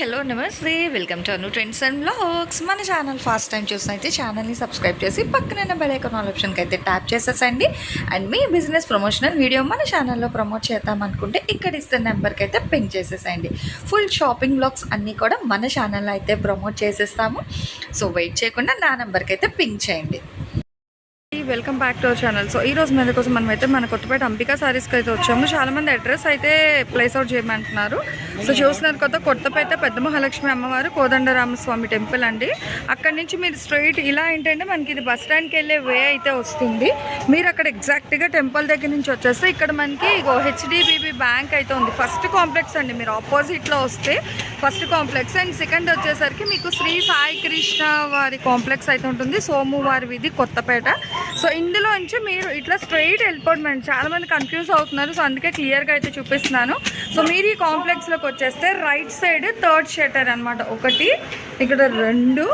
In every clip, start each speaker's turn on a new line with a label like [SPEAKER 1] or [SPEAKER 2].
[SPEAKER 1] Hello నమస్తే welcome to Anu trends and blogs. మన channel first time చూసిన అయితే ఛానల్ని సబ్స్క్రైబ్ చేసి పక్కన బెల్ ఐకాన్ ఆప్షన్కి అయితే ట్యాప్ చేసేసండి. అండ్ మీ బిజినెస్ ప్రమోషనల్ వీడియో మన ఛానల్లో ప్రమోట్ చేద్దాం అనుకుంటే ఇక్కడ ఇస్తున్న నెంబర్కి అయితే పింక్ చేసేసండి. ఫుల్ షాపింగ్ బ్లాగ్స్ అన్నీ కూడా మన ఛానల్లో అయితే ప్రమోట్ చేసేస్తాము. సో వెయిట్ చేయకుండా నా నెంబర్కి అయితే పింక్ చేయండి. Welcome back to our channel so ఈ రోజు మీద కోసం మనమైతే మన కొత్తపేట అంబికా సారీస్కి అయితే వచ్చాము. చాలామంది అడ్రస్ అయితే ప్లేస్ అవుట్ చేయమంటున్నారు. సో చూస్తున్నారు కొత్త కొత్తపేట పెద్ద మహాలక్ష్మి అమ్మవారు కోదండరామస్వామి టెంపుల్ అండి. అక్కడి నుంచి మీరు స్ట్రైట్ ఇలా ఏంటంటే మనకి ఇది బస్ స్టాండ్కి వెళ్ళే వే అయితే వస్తుంది. మీరు అక్కడ ఎగ్జాక్ట్గా టెంపుల్ దగ్గర నుంచి వచ్చేస్తే ఇక్కడ మనకి హెచ్డిబిబి బ్యాంక్ అయితే ఉంది. ఫస్ట్ కాంప్లెక్స్ అండి మీరు ఆపోజిట్లో వస్తే ఫస్ట్ కాంప్లెక్స్. అండ్ సెకండ్ వచ్చేసరికి మీకు శ్రీ సాయి కృష్ణ వారి కాంప్లెక్స్ అయితే ఉంటుంది. సోమువారి వీధి కొత్తపేట. సో ఇందులో నుంచి మీరు ఇట్లా స్ట్రైట్ వెళ్ళిపోవడం చాలా మంది కన్ఫ్యూజ్ అవుతున్నారు. సో అందుకే క్లియర్గా అయితే చూపిస్తున్నాను. సో మీరు ఈ కాంప్లెక్స్లోకి వచ్చేస్తే రైట్ సైడ్ థర్డ్ షటర్ అనమాట ఒకటి ఇక్కడ రెండు.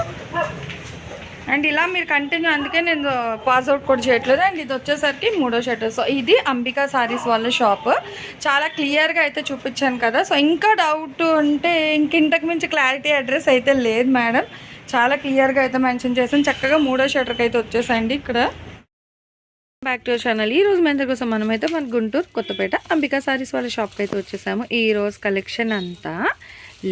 [SPEAKER 1] అండ్ ఇలా మీరు కంటిన్యూ అందుకే నేను పాస్అవుట్ కూడా చేయట్లేదు. అండ్ ఇది వచ్చేసరికి మూడో షటర్ సో ఇది అంబికా సారీస్ వాళ్ళ షాప్. చాలా క్లియర్గా అయితే చూపించాను కదా. సో ఇంకా డౌట్ ఉంటే ఇంక ఇంతకు మించి క్లారిటీ అడ్రస్ అయితే లేదు మేడం. చాలా క్లియర్గా అయితే మెన్షన్ చేసాను చక్కగా మూడో షటర్కి అయితే వచ్చేసండి ఇక్కడ. బ్యాక్ టు ఛానల్ ఈ రోజు మన కోసం మనమైతే మన గుంటూరు కొత్తపేట అంబికా సారీస్ వాళ్ళ షాప్కి అయితే వచ్చేసాము. ఈ రోజు కలెక్షన్ అంతా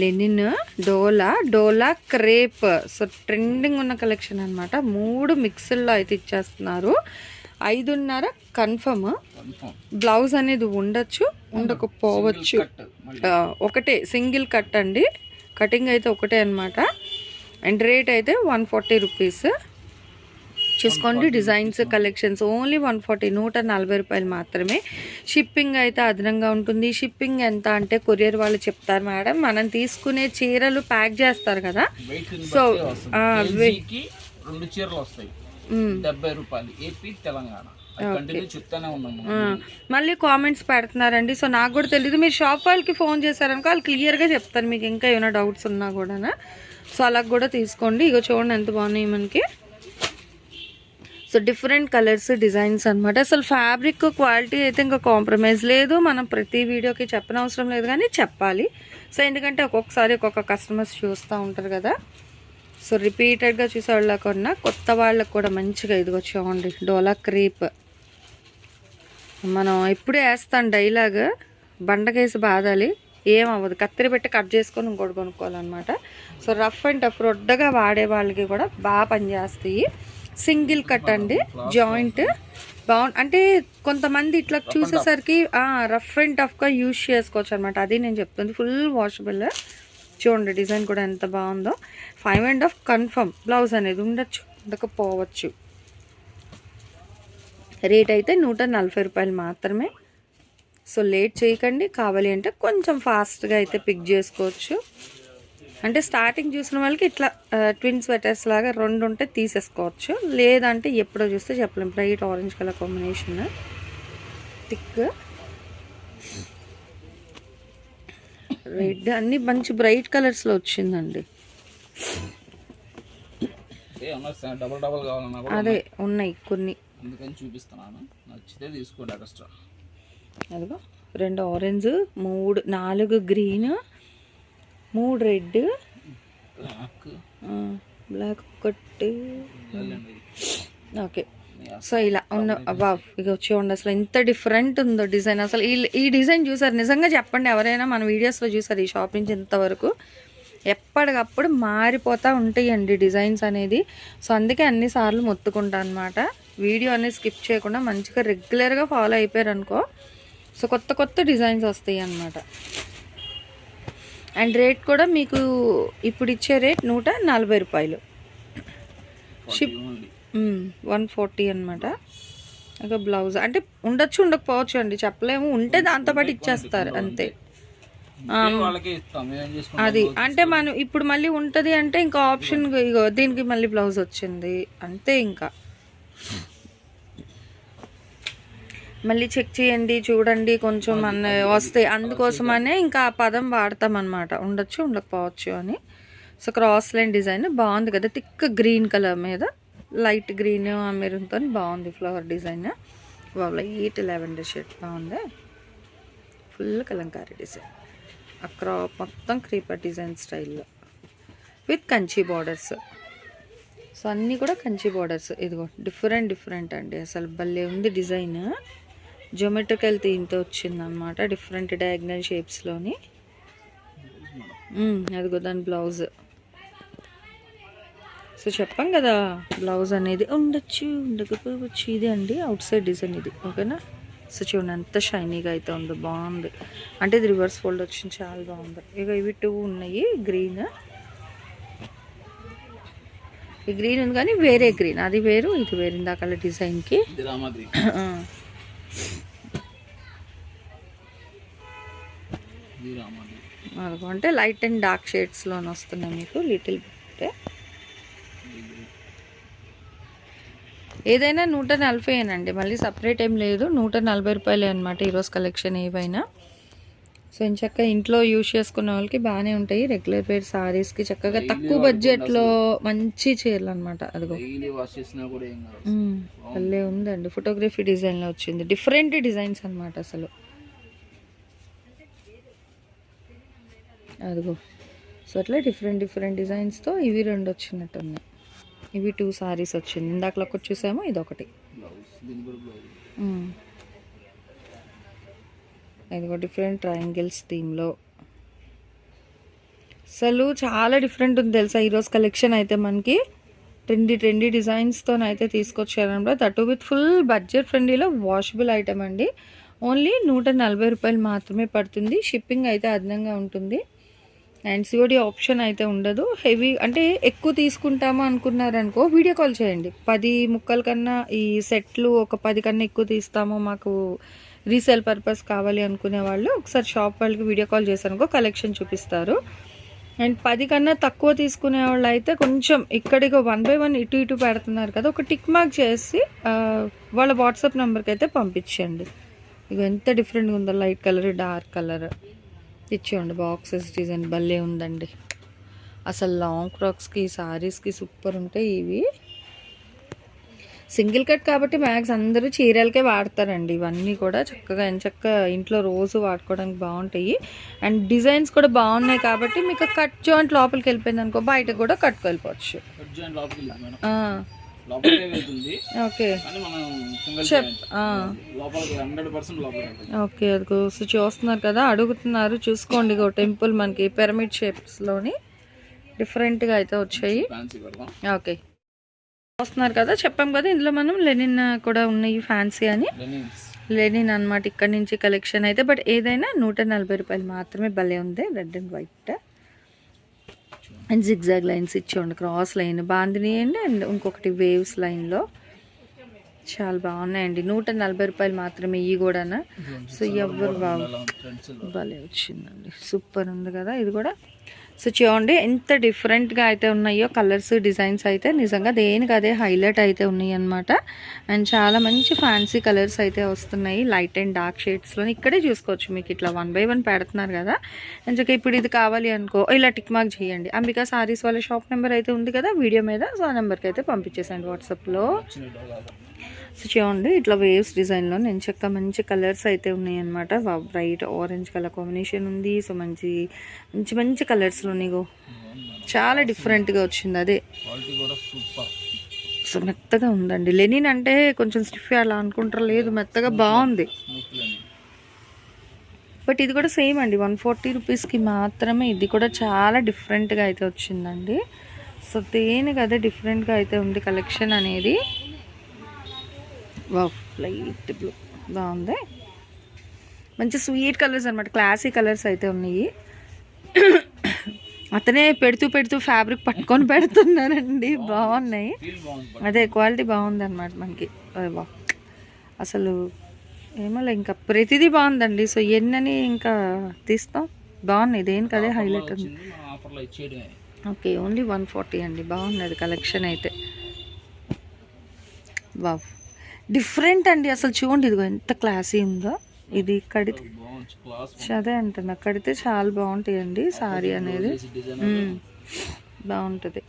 [SPEAKER 1] లెనిన్ డోలా డోలా క్రేప్ సో ట్రెండింగ్ ఉన్న కలెక్షన్ అన్నమాట. మూడు మిక్స్ల్లో అయితే ఇచ్చేస్తున్నారు. ఐదున్నర కన్ఫర్మ్ బ్లౌజ్ అనేది ఉండొచ్చు ఉండకపోవచ్చు. ఒకటే సింగిల్ కట్ అండి. కటింగ్ అయితే ఒకటే అన్నమాట. అండ్ రేట్ అయితే వన్ ఫార్టీ రూపీస్ చూసుకోండి. Designs collections only one forty నూట నలభై రూపాయలు మాత్రమే. షిప్పింగ్ అయితే అదనంగా ఉంటుంది. షిప్పింగ్ ఎంత అంటే కొరియర్ వాళ్ళు చెప్తారు మేడం. మనం తీసుకునే చీరలు ప్యాక్ చేస్తారు కదా. సో
[SPEAKER 2] రెండు చీరలు వస్తాయి. డెబ్బై రూపాయలు. ఏపీ తెలంగాణ.
[SPEAKER 1] మళ్ళీ కామెంట్స్ పెడుతున్నారండి. సో నాకు కూడా తెలియదు మీరు షాప్ వాళ్ళకి ఫోన్ చేశారనుకో వాళ్ళు క్లియర్గా చెప్తారు. మీకు ఇంకా ఏమైనా డౌట్స్ ఉన్నా కూడా సో అలా కూడా తీసుకోండి. ఇగో చూడండి ఎంత బాగున్నాయి మనకి. సో డిఫరెంట్ కలర్స్ డిజైన్స్ అనమాట అసలు ఫ్యాబ్రిక్ క్వాలిటీ అయితే ఇంకా కాంప్రమైజ్ లేదు. మనం ప్రతి వీడియోకి చెప్పనవసరం లేదు కానీ చెప్పాలి. సో ఎందుకంటే ఒక్కొక్కసారి ఒక్కొక్క కస్టమర్స్ చూస్తూ ఉంటారు కదా. సో రిపీటెడ్గా చూసే వాళ్ళకన్నా కొత్త వాళ్ళకు కూడా మంచిగా ఇదిగో చూడండి. డోలా క్రీప్. మనం ఇప్పుడే వేస్తాం డైలాగ్. బండకేసి బాదాలి. ఏం అవ్వదు కత్తిరి పెట్టి కట్ చేసుకొని ఇంకోటి కొనుక్కోవాలన్నమాట. సో రఫ్ అండ్ టఫ్ రొడ్డగా వాడే వాళ్ళకి కూడా బాగా పనిచేస్తాయి. సింగిల్ కట్ అండి జాయింట్. బాగుంది అంటే కొంతమంది ఇట్లా చూసేసరికి రఫ్ అండ్ టఫ్గా యూజ్ చేసుకోవచ్చు అనమాట అది నేను చెప్తుంది ఫుల్ వాషబుల్ చూడండి డిజైన్ కూడా ఎంత బాగుందో. Five and half confirm blouse అనేది ఉండొచ్చు ఉండకపోవచ్చు. రేట్ అయితే నూట నలభై రూపాయలు మాత్రమే. సో లేట్ చేయకండి. కావాలి అంటే కొంచెం ఫాస్ట్గా అయితే పిక్ చేసుకోవచ్చు. అంటే స్టార్టింగ్ చూసిన వాళ్ళకి ఇట్లా ట్విన్ స్వెటర్స్ లాగా రెండు ఉంటే తీసేసుకోవచ్చు. లేదంటే ఎప్పుడో చూస్తే చెప్పలేం. Bright orange colour combination thick red అన్ని మంచి బ్రైట్ కలర్స్లో వచ్చిందండి. అదే ఉన్నాయి. కొన్ని.
[SPEAKER 2] అందుకని చూపిస్తున్నాను. నచ్చితే తీసుకోండి ఎక్స్ట్రా
[SPEAKER 1] అదిగో రెండు ఆరెంజ్ మూడు నాలుగు గ్రీన్ మూడు రెడ్
[SPEAKER 2] బ్లాక్.
[SPEAKER 1] ఒకటి. ఓకే. సో ఇలా ఉన్న వా ఇక చూడండి అసలు ఎంత డిఫరెంట్ ఉందో డిజైన్. అసలు ఈ ఈ డిజైన్ చూసారు నిజంగా చెప్పండి ఎవరైనా మన వీడియోస్లో చూసారు ఈ షాప్ నుంచి ఇంతవరకు? ఎప్పటికప్పుడు మారిపోతూ ఉంటాయండి డిజైన్స్ అనేది. సో అందుకే అన్నిసార్లు మొత్తుకుంటా అనమాట వీడియో అనేది స్కిప్ చేయకుండా మంచిగా రెగ్యులర్గా ఫాలో అయిపోయారు అనుకో సో కొత్త కొత్త డిజైన్స్ వస్తాయి అన్నమాట. అండ్ రేట్ కూడా మీకు ఇప్పుడు ఇచ్చే రేట్ నూట నలభై రూపాయలు. షిప్ వన్ ఫార్టీ అనమాట ఇంకా బ్లౌజ్. అంటే ఉండొచ్చు ఉండకపోవచ్చు అండి. చెప్పలేము. ఉంటే దాంతోపాటు ఇచ్చేస్తారు అంతే. అది అంటే మనం ఇప్పుడు మళ్ళీ ఉంటుంది అంటే ఇంకా ఆప్షన్ ఇగో దీనికి మళ్ళీ బ్లౌజ్ వచ్చింది. అంతే ఇంకా. మళ్ళీ చెక్ చేయండి చూడండి కొంచెం అన్న వస్తాయి. అందుకోసమనే ఇంకా ఆ పదం వాడతాం అనమాట ఉండొచ్చు ఉండకపోవచ్చు అని. సో క్రాస్ లైన్ డిజైన్ బాగుంది కదా థిక్ గ్రీన్ కలర్ మీద. లైట్ గ్రీన్ మెరూన్తో బాగుంది flower design. Light lavender shade బాగుంది. Full kalamkari design. అక్కడ మొత్తం క్రీపర్ డిజైన్ స్టైల్లో విత్ కంచి బార్డర్స్. సో అన్నీ కూడా కంచి బార్డర్స్. ఇదిగో డిఫరెంట్ డిఫరెంట్ అండి. అసలు భలే ఉంది డిజైన్. జోమెట్రికల్ థీమ్తో వచ్చిందనమాట డిఫరెంట్ డయాగ్నల్ షేప్స్లోని అదిగో దాని బ్లౌజ్ సో చెప్పాం కదా బ్లౌజ్ అనేది ఉండొచ్చు ఉండకపోవచ్చు ఇది అండి అవుట్ సైడ్ డిజైన్ ఇది ఓకేనా? సో చూడండి ఎంత షైనీగా అయితే ఉందో బాగుంది. అంటే ఇది రివర్స్ ఫోల్డ్ వచ్చింది చాలా బాగుంది. ఇక ఇవి టూ ఉన్నాయి గ్రీన్ ఈ గ్రీన్ ఉంది కానీ వేరే గ్రీన్ అది వేరు ఇది వేరు ఇందాక డిజైన్కి అంటే లైట్ అండ్ డార్క్ షేడ్స్లోనే వస్తున్నాయి మీకు లిటిల్ బిట్ ఏదైనా నూట నలభై అండి మళ్ళీ సపరేట్ ఏం లేదు నూట నలభై రూపాయలే అనమాట ఈరోజు కలెక్షన్ ఏవైనా. సో చక్కగా ఇంట్లో యూజ్ చేసుకున్న వాళ్ళకి బాగానే ఉంటాయి రెగ్యులర్ వేర్ సారీస్కి చక్కగా తక్కువ బడ్జెట్లో మంచి చీరలు అనమాట అదిగో. భలే ఉందండి ఫోటోగ్రఫీ డిజైన్లో వచ్చింది డిఫరెంట్ డిజైన్స్ అన్నమాట అసలు. అదిగో. సో అట్లా డిఫరెంట్ డిఫరెంట్ డిజైన్స్తో ఇవి రెండు వచ్చినట్టు ఉన్నాయి. ఇవి టూ సారీస్ వచ్చింది. ఇందాకలో ఒకటి చూసాము? ఇది ఒకటి
[SPEAKER 2] అదిగో
[SPEAKER 1] hmm. ఇదిగో డిఫరెంట్ ట్రయాంగిల్స్ థీమ్లో అసలు చాలా డిఫరెంట్ ఉంది తెలుసా? ఈరోజు కలెక్షన్ అయితే మనకి ట్రెండీ ట్రెండీ డిజైన్స్తో అయితే తీసుకొచ్చారనమాట. దట్ విత్ ఫుల్ బడ్జెట్ ఫ్రెండ్లీలో వాషబుల్ ఐటమ్ అండి. ఓన్లీ నూట నలభై రూపాయలు మాత్రమే పడుతుంది. షిప్పింగ్ అయితే అదనంగా ఉంటుంది. అండ్ సిఓడి ఆప్షన్ అయితే ఉండదు. హెవీ అంటే ఎక్కువ తీసుకుంటామా అనుకున్నారనుకో వీడియో కాల్ చేయండి. పది ముక్కల కన్నా ఈ సెట్లు ఒక పది కన్నా ఎక్కువ తీస్తాము మాకు రీసేల్ పర్పస్ కావాలి అనుకునే వాళ్ళు ఒకసారి షాప్ వాళ్ళకి వీడియో కాల్ చేశారనుకో కలెక్షన్ చూపిస్తారు. అండ్ పది కన్నా తక్కువ తీసుకునే వాళ్ళు అయితే కొంచెం ఇక్కడికి వన్ బై వన్ ఇటు ఇటు పెడుతున్నారు కదా ఒక టిక్ మార్క్ చేసి వాళ్ళ వాట్సాప్ నెంబర్కి అయితే పంపించండి. ఇక ఎంత డిఫరెంట్గా ఉందో లైట్ కలర్ డార్క్ కలర్. ఇచ్చేయండి బాక్సెస్ డిజైన్ భలే ఉందండి. అసలు లాంగ్ ఫ్రాక్స్కి సారీస్కి సూపర్ ఉంటాయి ఇవి. సింగిల్ కట్ కాబట్టి మ్యాక్స్ అందరూ చీరలకే వాడతారండి. ఇవన్నీ కూడా చక్కగా చక్క ఇంట్లో రోజు వాడుకోవడానికి బాగుంటాయి. అండ్ డిజైన్స్ కూడా బాగున్నాయి కాబట్టి మీకు కట్ జాయింట్ లోపలికి వెళ్ళిపోయింది అనుకో బయట కూడా కట్టుకెళ్ళిపోవచ్చు
[SPEAKER 2] కట్ జాయింట్ లోపలికి వెళ్తుంది.
[SPEAKER 1] ఓకే.
[SPEAKER 2] కానీ మనం సింగిల్
[SPEAKER 1] చెప్
[SPEAKER 2] జాయింట్
[SPEAKER 1] ఆ,
[SPEAKER 2] లోపలికి హండ్రెడ్ పర్సెంట్ లోపలికి వెళ్తుంది
[SPEAKER 1] ఓకే అదిగో సో చూస్తున్నారు కదా అడుగుతున్నారు. చూసుకోండి టెంపుల్ మనకి పిరమిడ్ షేప్స్లోని డిఫరెంట్గా అయితే వచ్చాయి. ఓకే. వస్తున్నారు కదా చెప్పాం కదా ఇందులో మనం లెనిన్ కూడా ఉన్నాయి ఫ్యాన్సీ అని. లెనిన్ అనమాట ఇక్కడ నుంచి కలెక్షన్ అయితే బట్ ఏదైనా నూట నలభై రూపాయలు మాత్రమే భలే ఉంది red and white. And zigzag lines ఇచ్చేయండి క్రాస్ లైన్. బాందినియండి అండ్ ఇంకొకటి వేవ్స్ లైన్లో. చాలా బాగున్నాయండి. నూట నలభై రూపాయలు మాత్రమే ఇవి కూడా సో ఎవరు బాగు భలే వచ్చిందండి. సూపర్ ఉంది కదా ఇది కూడా. సో చూడండి ఎంత డిఫరెంట్గా అయితే ఉన్నాయో కలర్స్ డిజైన్స్ అయితే. నిజంగా దేనికి అదే హైలైట్ అయితే ఉన్నాయి అనమాట అండ్ చాలా మంచి ఫ్యాన్సీ కలర్స్ అయితే వస్తున్నాయి. లైట్ అండ్ డార్క్ షేడ్స్లో ఇక్కడే చూసుకోవచ్చు మీకు. ఇట్లా వన్ బై వన్ పెడుతున్నారు కదా. అండ్ ఇప్పుడు ఇది కావాలి అనుకో ఇలా టిక్ మార్క్ చేయండి. అంబికా సారీస్ వాళ్ళ షాప్ నెంబర్ అయితే ఉంది కదా వీడియో మీద. సో ఆ నెంబర్కి అయితే పంపించేసండి వాట్సాప్లో. సో చూడండి ఇట్లా వేవ్స్ డిజైన్లో నేను చెక్క మంచి కలర్స్ అయితే ఉన్నాయి అనమాట బ్రైట్ ఆరెంజ్ కలర్ కాంబినేషన్ ఉంది. సో మంచి మంచి మంచి కలర్స్లో నీకు చాలా డిఫరెంట్గా వచ్చింది అదే. సో మెత్తగా ఉందండి. లెనిన్ అంటే కొంచెం స్టిఫ్ అలా అనుకుంటారు లేదు మెత్తగా బాగుంది. బట్ ఇది కూడా సేమ్ అండి. వన్ ఫార్టీ రూపీస్కి మాత్రమే ఇది కూడా చాలా డిఫరెంట్గా అయితే వచ్చిందండి. సో దేనికి అదే డిఫరెంట్గా అయితే ఉంది కలెక్షన్ అనేది? Wow light blue. బాగుంది. మంచి స్వీట్ కలర్స్ అనమాట క్లాసీ కలర్స్ అయితే ఉన్నాయి. అతనే పెడుతూ పెడుతూ ఫ్యాబ్రిక్ పట్టుకొని పెడుతున్నారండి. బాగున్నాయి. అదే క్వాలిటీ బాగుంది అనమాట మనకి వా అసలు ఏమోలే ఇంకా ప్రతిదీ బాగుందండి. సో ఎన్నని ఇంకా తీస్తాం. బాగున్నాయి. దేనికి అదే హైలైట్ ఉంది. ఓకే ఓన్లీ వన్ ఫార్టీ అండి. బాగున్నది కలెక్షన్ అయితే. వావ్. డిఫరెంట్ అండి అసలు చూడండి ఇదిగో ఎంత క్లాసీ ఉందో. ఇది కడితే అదే అంటున్నా కడితే చాలా బాగుంటాయండి సారీ అనేది. బాగుంటుంది.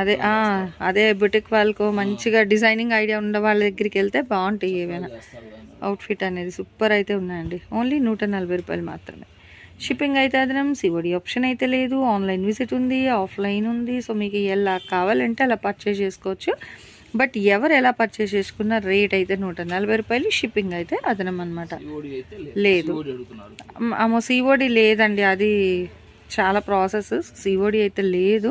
[SPEAKER 1] అదే అదే బుటిక్ వాళ్ళకు మంచిగా డిజైనింగ్ ఐడియా ఉన్న వాళ్ళ దగ్గరికి వెళ్తే బాగుంటాయి ఏవైనా. అవుట్ఫిట్ అనేది సూపర్ అయితే ఉన్నాయండి. ఓన్లీ నూట నలభై రూపాయలు మాత్రమే. షిప్పింగ్ అయితే అదనం సివడి ఆప్షన్ అయితే లేదు ఆన్లైన్ విజిట్ ఉంది ఆఫ్లైన్ ఉంది సో మీకు ఎలా కావాలంటే అలా పర్చేస్ చేసుకోవచ్చు. బట్ ఎవరు ఎలా పర్చేస్ చేసుకున్న రేట్ అయితే నూట నలభై రూపాయలు షిప్పింగ్ అయితే అదనం అనమాట లేదు. అమ్మో సిఓడి లేదండి అది చాలా ప్రాసెస్ సిఓడి అయితే లేదు.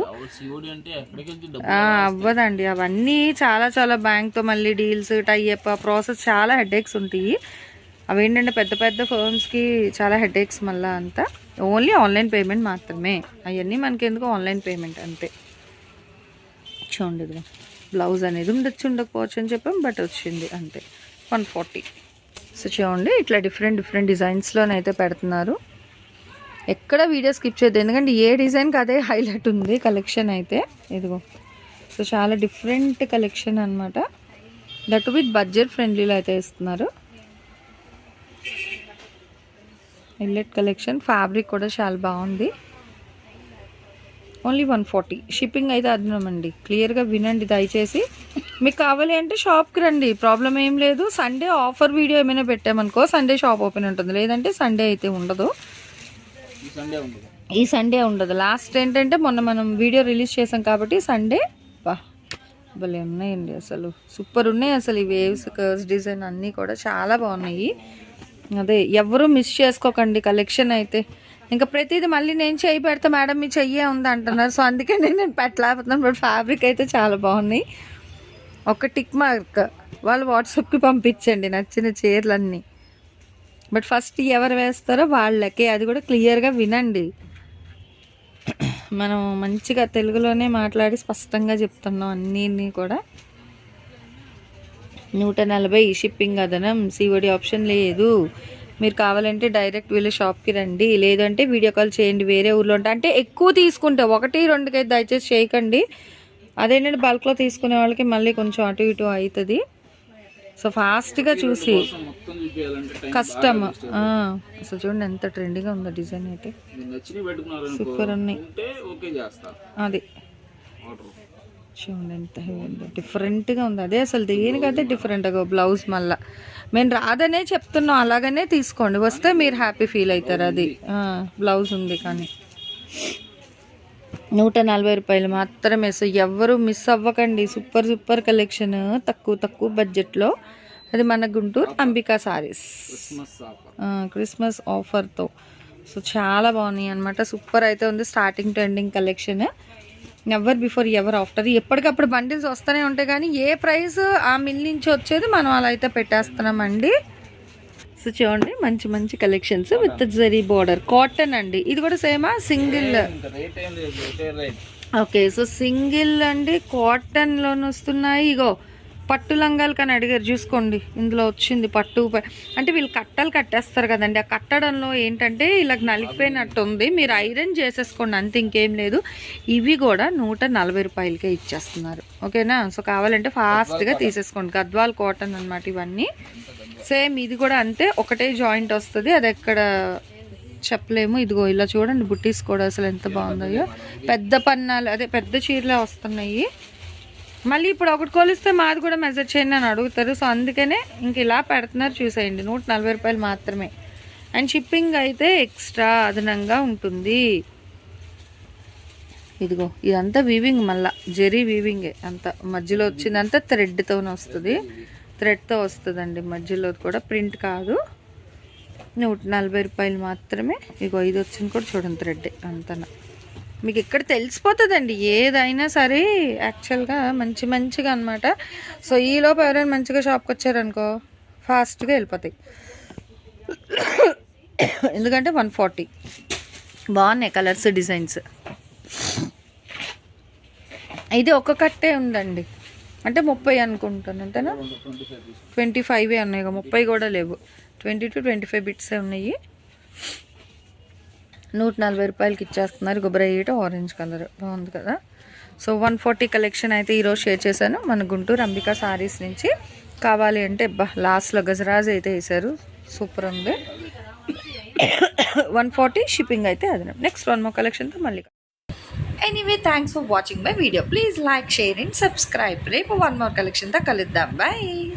[SPEAKER 1] అవ్వదండి అవన్నీ చాలా చాలా బ్యాంక్తో మళ్ళీ డీల్స్ టైఅప్ ప్రాసెస్ చాలా హెడేక్స్ ఉంటాయి. అవి ఏంటంటే పెద్ద పెద్ద ఫర్మ్స్కి చాలా హెడేక్స్ మళ్ళీ అంతా. ఓన్లీ ఆన్లైన్ పేమెంట్ మాత్రమే. అవన్నీ మనకి ఎందుకు ఆన్లైన్ పేమెంట్ అంతే. చూడండి ఇదిగో. బ్లౌజ్ అనేది ఉండొచ్చు ఉండకపోవచ్చు అని చెప్పాం బట్ వచ్చింది అంతే. One forty. సో చూడండి ఇట్లా డిఫరెంట్ డిఫరెంట్ డిజైన్స్లోనైతే పెడుతున్నారు. ఎక్కడ వీడియో స్కిప్ చేయద్దు ఎందుకంటే ఏ డిజైన్కి అదే హైలైట్ ఉంది కలెక్షన్ అయితే. ఇదిగో. సో చాలా డిఫరెంట్ కలెక్షన్ అనమాట దట్ విత్ బడ్జెట్ ఫ్రెండ్లీలో అయితే ఇస్తున్నారు హైలైట్ కలెక్షన్. ఫ్యాబ్రిక్ కూడా చాలా బాగుంది. ఓన్లీ వన్ ఫార్టీ షిప్పింగ్ అయితే అదనమండి క్లియర్గా వినండి దయచేసి. మీకు కావాలి అంటే షాప్కి రండి. ప్రాబ్లం ఏం లేదు. సండే ఆఫర్ వీడియో ఏమైనా పెట్టామనుకో సండే షాప్ ఓపెన్ ఉంటుంది. లేదంటే సండే అయితే ఉండదు.
[SPEAKER 2] ఈ సండే ఉండదు.
[SPEAKER 1] లాస్ట్ ఏంటంటే మొన్న మనం వీడియో రిలీజ్ చేసాం కాబట్టి సండే బా భలే ఉన్నాయండి అసలు. సూపర్ ఉన్నాయి అసలు ఈ వేవ్స్ కర్వ్స్ డిజైన్ అన్నీ కూడా. చాలా బాగున్నాయి. అదే ఎవరు మిస్ చేసుకోకండి కలెక్షన్ అయితే. ఇంకా ప్రతిదీ మళ్ళీ నేను చెయ్యి పెడతా మేడం మీ చెయ్యే ఉంది అంటున్నారు. సో అందుకే నేను పెట్టలేకపోతున్నాను. బట్ ఫ్యాబ్రిక్ అయితే చాలా బాగున్నాయి ఒక టిక్ మార్క్ వాళ్ళు వాట్సాప్కి పంపించండి నచ్చిన చీరలన్నీ. బట్ ఫస్ట్ ఎవరు వేస్తారో వాళ్ళకే. అది కూడా క్లియర్గా వినండి. మనం మంచిగా తెలుగులోనే మాట్లాడి స్పష్టంగా చెప్తున్నాం అన్నీ కూడా. నూట నలభై షిప్పింగ్ అదనం. సివడి ఆప్షన్ లేదు. మీరు కావాలంటే డైరెక్ట్ వీళ్ళ షాప్కి రండి. లేదంటే వీడియో కాల్ చేయండి. వేరే ఊర్లో ఉంటే అంటే ఎక్కువ తీసుకుంటే. ఒకటి రెండుకైతే దయచేసి చేయకండి. అదేంటంటే బల్క్లో తీసుకునే వాళ్ళకి మళ్ళీ కొంచెం అటు ఇటు అవుతుంది సో ఫాస్ట్గా చూసి. కష్టం. అసలు చూడండి ఎంత ట్రెండింగ్గా ఉందో డిజైన్ అయితే. సూపర్ ఉన్నాయి. అది.
[SPEAKER 2] ఆర్డర్.
[SPEAKER 1] చూడండి ఎంత ఉందో డిఫరెంట్గా ఉంది. అదే అసలు దేనికైతే డిఫరెంట్గా బ్లౌజ్ మళ్ళా. మేము రాదనే చెప్తున్నాం అలాగనే తీసుకోండి. వస్తే మీరు హ్యాపీ ఫీల్ అవుతారు అది. బ్లౌజ్ ఉంది కానీ. నూట నలభై రూపాయలు మాత్రమే సో ఎవ్వరు మిస్ అవ్వకండి. సూపర్ సూపర్ కలెక్షన్ తక్కువ తక్కువ బడ్జెట్లో అది మన Guntur Ambika sarees
[SPEAKER 2] Christmas offer.
[SPEAKER 1] ఆ, క్రిస్మస్ ఆఫర్తో సో చాలా బాగున్నాయి అనమాట సూపర్ అయితే ఉంది. Starting trending collection ever before ever after ఎప్పటికప్పుడు బండిల్స్ వస్తూనే ఉంటాయి కానీ ఏ ప్రైస్ ఆ మిల్ నుంచి వచ్చేది మనం అలా అయితే పెట్టేస్తున్నామండి. సో చూడండి మంచి మంచి collections with zari border cotton అండి. ఇది కూడా సేమా సింగిల్ ఓకే సో సింగిల్ అండి. కాటన్లోనే వస్తున్నాయి ఇగో పట్టు లంగాలు కానీ అడిగారు చూసుకోండి ఇందులో వచ్చింది పట్టు అంటే వీళ్ళు కట్టలు కట్టేస్తారు కదండి ఆ కట్టడంలో ఏంటంటే ఇలా నలిగిపోయినట్టు ఉంది మీరు ఐరన్ చేసేసుకోండి అంతే ఇంకేం లేదు. ఇవి కూడా నూట నలభై రూపాయలకే ఇచ్చేస్తున్నారు ఓకేనా? సో కావాలంటే ఫాస్ట్గా తీసేసుకోండి గద్వాల్ కాటన్ అన్నమాట ఇవన్నీ. సేమ్ ఇది కూడా అంతే ఒకటే జాయింట్ వస్తుంది అది ఎక్కడ చెప్పలేము. ఇదిగో ఇలా చూడండి బుట్టీస్ కూడా అసలు ఎంత బాగుందో పెద్ద పన్నాలు అదే పెద్ద చీరలే వస్తున్నాయి. మళ్ళీ ఇప్పుడు ఒకటి కొలిస్తే మాది కూడా మెజర్ చేయండి అని అడుగుతారు. సో అందుకనే ఇంక ఇలా పెడుతున్నారు చూసేయండి. నూట నలభై రూపాయలు మాత్రమే. అండ్ షిప్పింగ్ అయితే ఎక్స్ట్రా అదనంగా ఉంటుంది. ఇదిగో ఇదంతా వీవింగ్ మళ్ళా. జెరీ వీవింగే అంత మధ్యలో వచ్చిందంతా థ్రెడ్తోనే వస్తుంది. థ్రెడ్తో వస్తుందండి. మధ్యలో కూడా ప్రింట్ కాదు. నూట నలభై రూపాయలు మాత్రమే. ఇగో ఇది వచ్చింది కూడా చూడండి థ్రెడ్ అంతనా. మీకు ఇక్కడ తెలిసిపోతుందండి. ఏదైనా సరే యాక్చువల్గా మంచి మంచిగా అనమాట సో ఈలోపు ఎవరైనా మంచిగా షాప్కి వచ్చారనుకో ఫాస్ట్గా వెళ్ళిపోతాయి. ఎందుకంటే వన్ ఫార్టీ. బాగున్నాయి కలర్స్ డిజైన్స్. ఇది ఒక కట్టే ఉందండి. అంటే ముప్పై అనుకుంటాను అంతేనా? ట్వంటీ ఫైవ్ ఉన్నాయి ఇక ముప్పై కూడా లేవు. ట్వంటీ టు ట్వంటీ ఫైవ్ బిట్సే ఉన్నాయి. నూట నలభై రూపాయలకి ఇచ్చేస్తున్నారు. గుబరైట్ ఆరెంజ్ కలర్. బాగుంది కదా? సో వన్ ఫార్టీ కలెక్షన్ అయితే ఈరోజు షేర్ చేశాను. మన గుంటూరు అంబికా సారీస్ నుంచి. కావాలి అంటే బా లాస్ట్లో గజరాజ్ అయితే వేశారు. సూపర్ ఉంది. వన్ ఫార్టీ షిప్పింగ్ అయితే అది నెక్స్ట్ వన్ మో కలెక్షన్తో మళ్ళీ anyway thanks for watching my video please like share and subscribe రేపు వన్ మోర్ కలెక్షన్తో కలుద్దాం. బాయ్